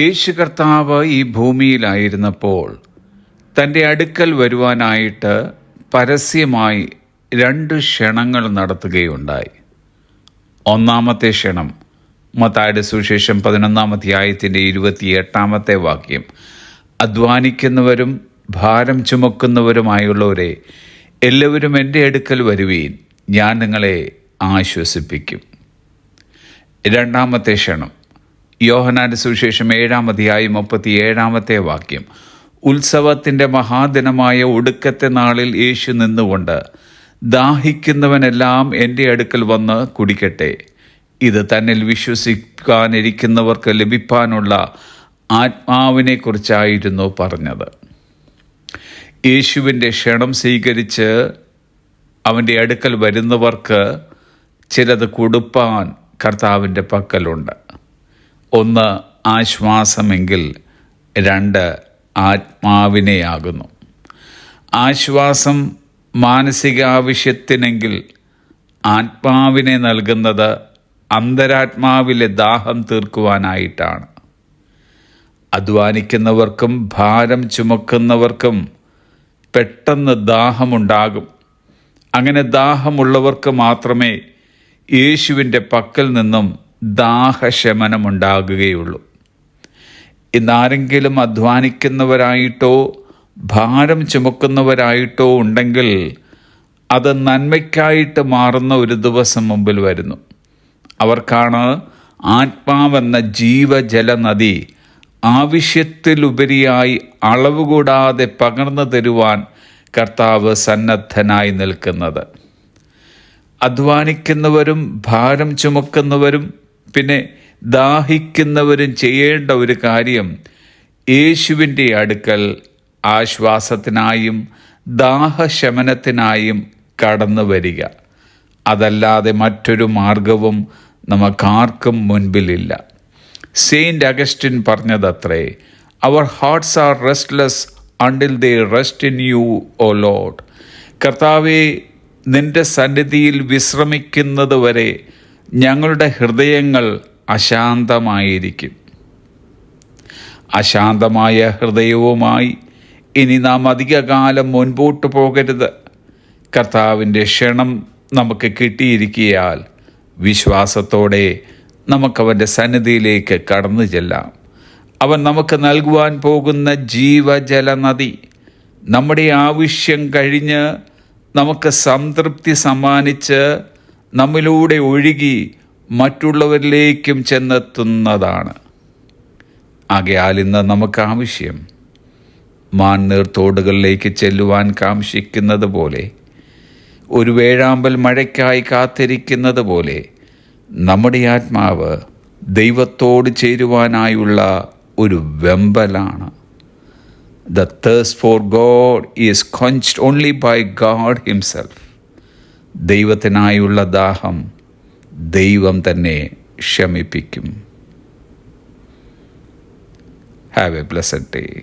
യേശു കർത്താവ് ഈ ഭൂമിയിലായിരുന്നപ്പോൾ തന്റെ അടുക്കൽ വരുവാനായിട്ട് പരസ്യമായി രണ്ട് ക്ഷണങ്ങൾ നടത്തുകയുണ്ടായി. ഒന്നാമത്തെ ക്ഷണം മത്തായുടെ സുശേഷം പതിനൊന്നാം അധ്യായത്തിന്റെ ഇരുപത്തിയെട്ടാമത്തെ വാക്യം. അധ്വാനിക്കുന്നവരും ഭാരം ചുമക്കുന്നവരുമായുള്ളവരെ എല്ലാവരും എന്റെ അടുക്കൽ വരുവീൻ ഞാൻ നിങ്ങളെ ആശ്വസിപ്പിക്കും. രണ്ടാമത്തെ ക്ഷണം യോഹനാന്റെ സുവിശേഷം ഏഴാം അധ്യായം മുപ്പത്തി ഏഴാമത്തെ വാക്യം. ഉത്സവത്തിന്റെ മഹാദിനമായ ഒടുക്കത്തെ നാളിൽ യേശു നിന്നുകൊണ്ട് ദാഹിക്കുന്നവനെല്ലാം എന്റെ അടുക്കൽ വന്ന് കുടിക്കട്ടെ. ഇത് തന്നിൽ വിശ്വസിക്കാനിരിക്കുന്നവർക്ക് ലഭിക്കാനുള്ള ആത്മാവിനെക്കുറിച്ചായിരുന്നു പറഞ്ഞത്. യേശുവിന്റെ ക്ഷണം സ്വീകരിച്ച് അവന്റെ അടുക്കൽ വരുന്നവർക്ക് ചിലത് കൊടുപ്പാൻ കർത്താവിന്റെ പക്കലുണ്ട്. ഒന്ന് ആശ്വാസമെങ്കിൽ രണ്ട് ആത്മാവിനെയാകുന്നു. ആശ്വാസം മാനസികാവശ്യത്തിനെങ്കിൽ ആത്മാവിനെ നൽകുന്നത് അന്തരാത്മാവിലെ ദാഹം തീർക്കുവാനായിട്ടാണ്. അധ്വാനിക്കുന്നവർക്കും ഭാരം ചുമക്കുന്നവർക്കും പെട്ടെന്ന് ദാഹമുണ്ടാകും. അങ്ങനെ ദാഹമുള്ളവർക്ക് മാത്രമേ യേശുവിന്റെ പക്കൽ നിന്നും ദാഹശമനമുണ്ടാകുകയുള്ളൂ. ഇന്നാരെങ്കിലും അധ്വാനിക്കുന്നവരായിട്ടോ ഭാരം ചുമക്കുന്നവരായിട്ടോ ഉണ്ടെങ്കിൽ അത് നന്മയ്ക്കായിട്ട് മാറുന്ന ഒരു ദിവസം മുമ്പിൽ വരുന്നു. അവർക്കാണ് ആത്മാവെന്ന ജീവജല നദി ആവശ്യത്തിലുപരിയായി അളവ് കൂടാതെ പകർന്നു തരുവാൻ കർത്താവ് സന്നദ്ധനായി നിൽക്കുന്നത്. അധ്വാനിക്കുന്നവരും ഭാരം ചുമക്കുന്നവരും പിന്നെ ദാഹിക്കുന്നവരും ചെയ്യേണ്ട ഒരു കാര്യം യേശുവിന്റെ അടുക്കൽ ആശ്വാസത്തിനായും ദാഹശമനത്തിനായും കടന്നു വരിക. അതല്ലാതെ മറ്റൊരു മാർഗവും നമുക്കാർക്കും മുൻപിലില്ല. Saint Augustine പറഞ്ഞതത്രേ our hearts are restless until they rest in you O Lord കർത്താവെ നിന്റെ സന്നിധിയിൽ വിശ്രമിക്കുന്നത് വരെ ഞങ്ങളുടെ ഹൃദയങ്ങൾ അശാന്തമായിരിക്കും. അശാന്തമായ ഹൃദയവുമായി ഇനി നാം അധികകാലം മുൻപോട്ട് പോകരുത്. കർത്താവിന്റെ ക്ഷണം നമുക്ക് കിട്ടിയിരിക്കിയാൽ വിശ്വാസത്തോടെ നമുക്കവന്റെ സന്നിധിയിലേക്ക് കടന്നു ചെല്ലാം. അവൻ നമുക്ക് നൽകുവാൻ പോകുന്ന ജീവജല നദി നമ്മുടെ ആവശ്യം കഴിഞ്ഞ് നമുക്ക് സംതൃപ്തി സമ്മാനിച്ച് നമ്മിലൂടെ ഒഴുകി മറ്റുള്ളവരിലേക്കും ചെന്നെത്തുന്നതാണ്. ആകയാൽ ഇന്ന് നമുക്ക് ആവശ്യം മാന്നീർത്തോടുകളിലേക്ക് ചെല്ലുവാൻ കാംഷിക്കുന്നത് പോലെ ഒരു വേഴാമ്പൽ മഴയ്ക്കായി കാത്തിരിക്കുന്നത് പോലെ നമ്മുടെ ആത്മാവ് ദൈവത്തോട് ചേരുവാനായുള്ള ഒരു വെമ്പലാണ്. The thirst for God is quenched only by God himself ദൈവത്തിനായുള്ള ദാഹം ദൈവം തന്നെ ക്ഷമിപ്പിക്കും. Have a blessed day